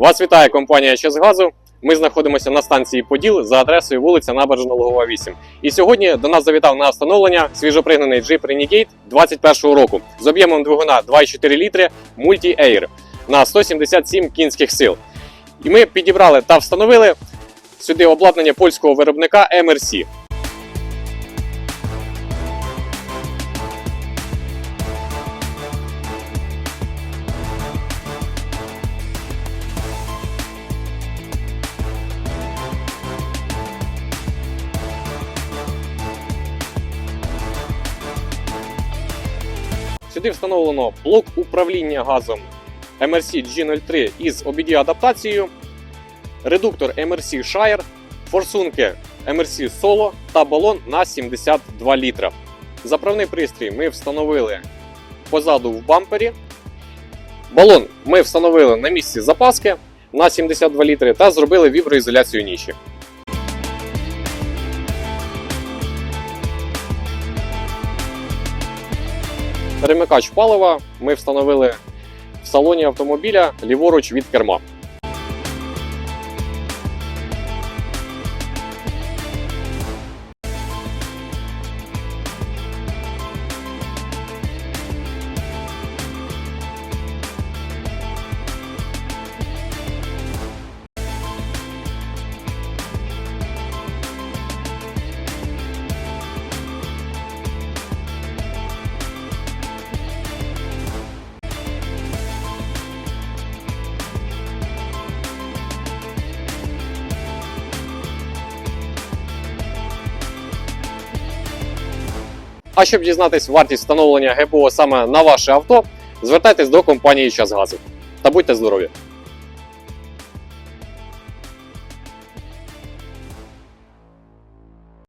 Вас вітає компанія Чесгазу. Ми знаходимося на станції Поділ за адресою вулиця Набережна Лугова 8. І сьогодні до нас завітав на встановлення свіжопригнаний Jeep Renegade 21 року з об'ємом двигуна 2,4 літри Multi-Air на 177 кінських сил. І ми підібрали та встановили сюди обладнання польського виробника MRC. Сюди встановлено блок управління газом MRC G03 із OBD адаптацією, редуктор MRC Shire, форсунки MRC Solo та балон на 72 літра. Заправний пристрій ми встановили позаду в бампері. Балон ми встановили на місці запаски на 72 літри та зробили віброізоляцію ніші. Перемикач палива ми встановили в салоні автомобіля ліворуч від керма. А щоб дізнатись вартість встановлення ГПО саме на ваше авто, звертайтесь до компанії Час Газу. Та будьте здорові!